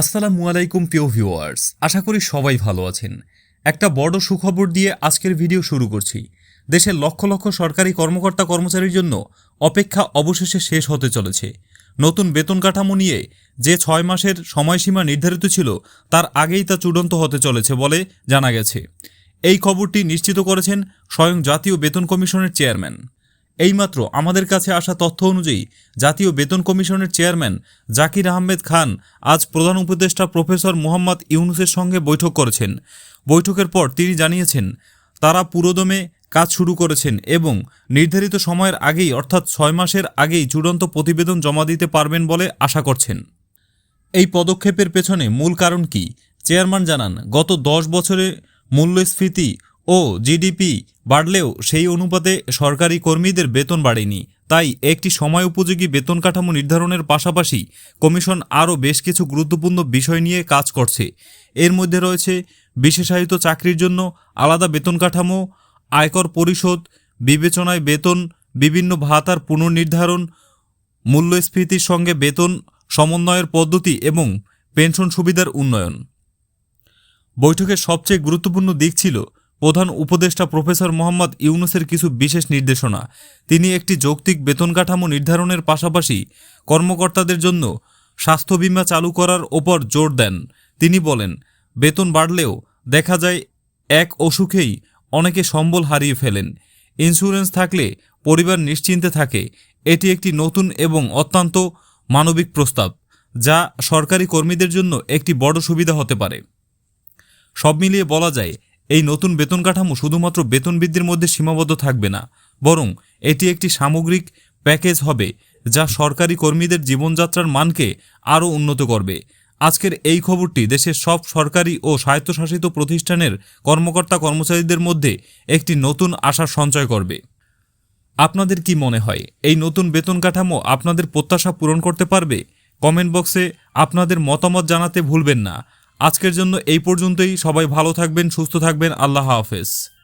আসসালামু আলাইকুম, প্রিয় ভিউয়ার্স। আশা করি সবাই ভালো আছেন। একটা বড় সুখবর দিয়ে আজকের ভিডিও শুরু করছি। দেশের লক্ষ লক্ষ সরকারি কর্মকর্তা কর্মচারীর জন্য অপেক্ষা অবশেষে শেষ হতে চলেছে। নতুন বেতন কাঠামো নিয়ে যে ছয় মাসের সময়সীমা নির্ধারিত ছিল, তার আগেই তা চূড়ান্ত হতে চলেছে বলে জানা গেছে। এই খবরটি নিশ্চিত করেছেন স্বয়ং জাতীয় বেতন কমিশনের চেয়ারম্যান। এইমাত্র আমাদের কাছে আসা তথ্য অনুযায়ী জাতীয় বেতন কমিশনের চেয়ারম্যান জাকির আহমেদ খান আজ প্রধান উপদেষ্টা প্রফেসর মোহাম্মদ ইউনুসের সঙ্গে বৈঠক করেছেন। বৈঠকের পর তিনি জানিয়েছেন, তারা পুরোদমে কাজ শুরু করেছেন এবং নির্ধারিত সময়ের আগেই অর্থাৎ ছয় মাসের আগেই চূড়ান্ত প্রতিবেদন জমা দিতে পারবেন বলে আশা করছেন। এই পদক্ষেপের পেছনে মূল কারণ কি? চেয়ারম্যান জানান, গত দশ বছরে মূল্যস্ফীতি ও জিডিপি বাড়লেও সেই অনুপাতে সরকারি কর্মীদের বেতন বাড়েনি। তাই একটি সময় উপযোগী বেতন কাঠামো নির্ধারণের পাশাপাশি কমিশন আরও বেশ কিছু গুরুত্বপূর্ণ বিষয় নিয়ে কাজ করছে। এর মধ্যে রয়েছে বিশেষায়িত চাকরির জন্য আলাদা বেতন কাঠামো, আয়কর পরিশোধ, বিবেচনায় বেতন, বিভিন্ন ভাতার পুনর্নির্ধারণ, মূল্যস্ফীতির সঙ্গে বেতন, সমন্বয়ের পদ্ধতি এবং পেনশন সুবিধার উন্নয়ন। বৈঠকের সবচেয়ে গুরুত্বপূর্ণ দিক ছিল প্রধান উপদেষ্টা প্রফেসর মোহাম্মদ ইউনুসের কিছু বিশেষ নির্দেশনা। তিনি একটি যৌক্তিক বেতন কাঠামো নির্ধারণের পাশাপাশি কর্মকর্তাদের জন্য স্বাস্থ্য বিমা চালু করার ওপর জোর দেন। তিনি বলেন, বেতন বাড়লেও দেখা যায় এক অসুখেই অনেকে সম্বল হারিয়ে ফেলেন। ইন্স্যুরেন্স থাকলে পরিবার নিশ্চিন্তে থাকে। এটি একটি নতুন এবং অত্যন্ত মানবিক প্রস্তাব, যা সরকারি কর্মীদের জন্য একটি বড় সুবিধা হতে পারে। সব মিলিয়ে বলা যায় এই নতুন বেতন কাঠামো শুধুমাত্র বেতন বৃদ্ধির মধ্যে সীমাবদ্ধ থাকবে না, বরং এটি একটি সামগ্রিক প্যাকেজ হবে যা সরকারি কর্মীদের জীবনযাত্রার মানকে আরও উন্নত করবে। আজকের এই খবরটি দেশের সব সরকারি ও স্বায়ত্তশাসিত প্রতিষ্ঠানের কর্মকর্তা কর্মচারীদের মধ্যে একটি নতুন আশার সঞ্চয় করবে। আপনাদের কি মনে হয়, এই নতুন বেতন কাঠামো আপনাদের প্রত্যাশা পূরণ করতে পারবে? কমেন্ট বক্সে আপনাদের মতামত জানাতে ভুলবেন না। আজকের জন্য এই পর্যন্তই। সবাই ভালো থাকবেন সুস্থ থাকবেন। আল্লাহ হাফেজ।